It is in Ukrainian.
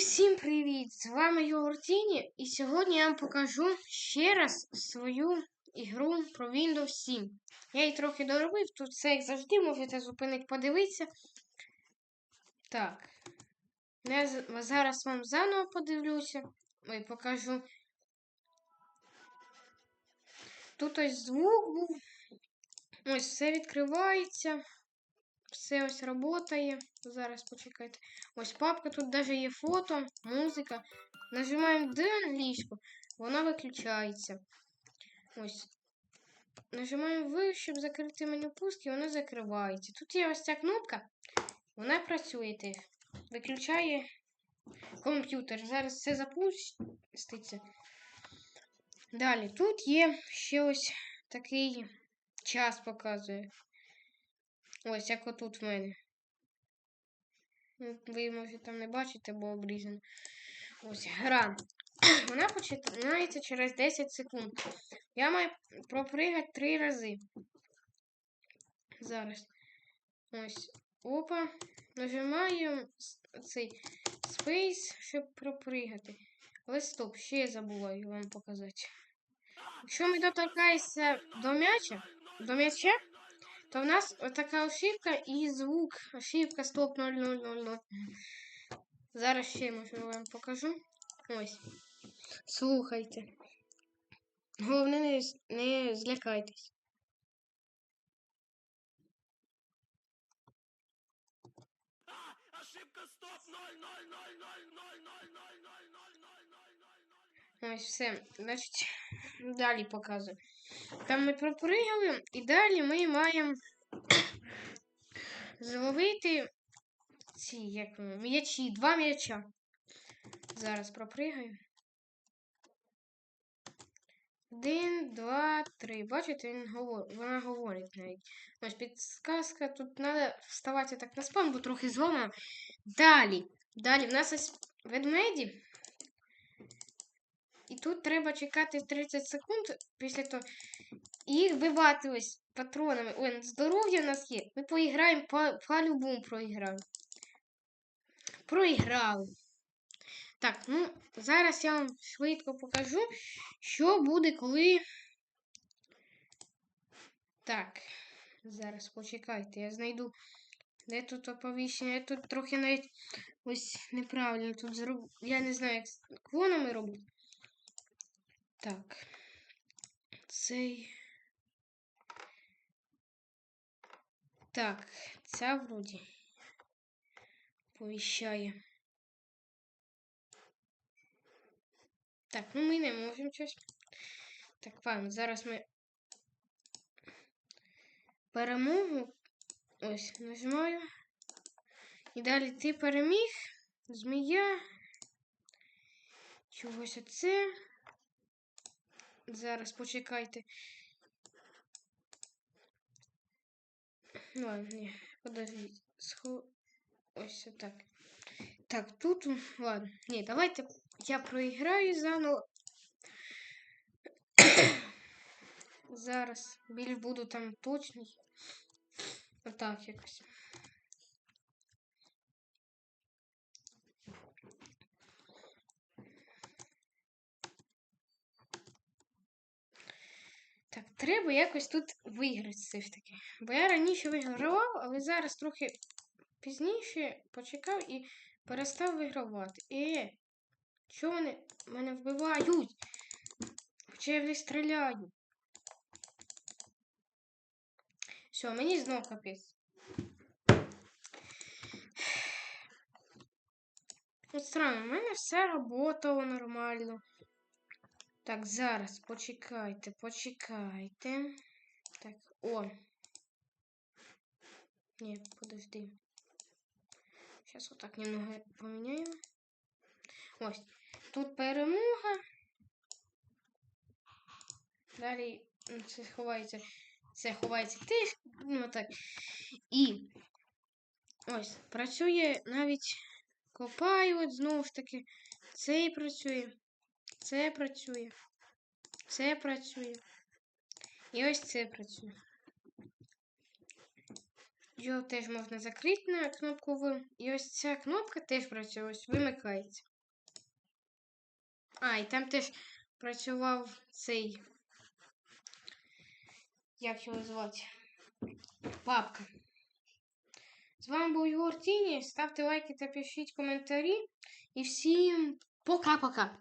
всім привіт! З вами Йогуртіні, і сьогодні я вам покажу ще раз свою ігру про Windows 7. Я її трохи доробив, тут все як завжди, можете зупинити, подивитися. Так. Я зараз вам заново подивлюся і покажу. Тут ось звук був. Ось все відкривається. Все ось працює. Зараз почекайте. Ось папка, тут навіть є фото, музика. Нажимаємо D англійську, вона виключається. Ось. Нажимаємо V, щоб закрити меню пуски, вона закривається. Тут є ось ця кнопка, вона працює. Виключає комп'ютер. Зараз все запуститься. Далі, тут є ще ось такий час показує. Ось як отут в мене. Ну, Ви може там не бачите, бо обрізано. Ось гра. Вона починається через 10 секунд. Я маю пропригати 3 рази. Зараз. Ось. Опа. Нажимаю цей Space, щоб пропригати. Але стоп, ще я забуваю вам показати. Якщо ми доторкаємося до м'яча, до м'яча, то в нас така ошибка і звук. Ошибка стоп 0000. Зараз ще можу вам покажу. Ось. Слухайте. Головне, не, не злякайтесь. Ошибка стоп 0 Ось все. Значить, далі показую. Там ми пропригали, і далі ми маємо зловити ці як м'ячі, два м'яча. Зараз пропригаю. Один, два, три. Бачите, він говор... вона говорить навіть. Ось підсказка. Тут треба вставати так на спам, бо трохи зломано. Далі. Далі. В нас ось ведмеді. І тут треба чекати 30 секунд після того. І їх вбивати ось патронами. Ой, здоров'я в нас є. Ми поіграємо по- по-любому проіграємо. Проіграли. Так, ну, зараз я вам швидко покажу, що буде, коли. Так, зараз почекайте, я знайду. Де тут оповіщення? Я тут трохи навіть ось неправильно тут зроб... Я не знаю, як з клонами робити. Так. Цей. Так, ця вроді повіщає. Так, ну ми не можемо щось. Так, ладно, зараз ми перемогу. Ось, нажимаю. І далі ти переміг. Змія. Чогось оце. Зараз почекайте. Ладно, ні, подождіть. Схо... Ось отак. Так, тут. Ладно. Ні, давайте я проіграю заново. Зараз більш буду там точний. Отак якось. Так, треба якось тут виграти все ж таки. Бо я раніше вигравав, але зараз трохи пізніше почекав і перестав вигравати. Е, що вони мене вбивають? Хоча я стріляю. Все, мені знов капець. От странно, в мене все работало нормально. Так, зараз почекайте, почекайте. Так, о. Ні, подожди. Сейчас вот так немного поменяем. Ось. Тут перемога. Далі це ховається. Це ховається теж. Ну так. І ось, працює навіть копаю, от знову ж таки. Цей працює. Це працює. Це працює. І ось це працює. Його теж можна закрити на кнопку В. І ось ця кнопка теж працює, ось вимикається. А, і там теж працював цей. Як його звати? Папка. З вами був Єгор Тіні. Ставте лайки та пишіть коментарі. І всім пока-пока.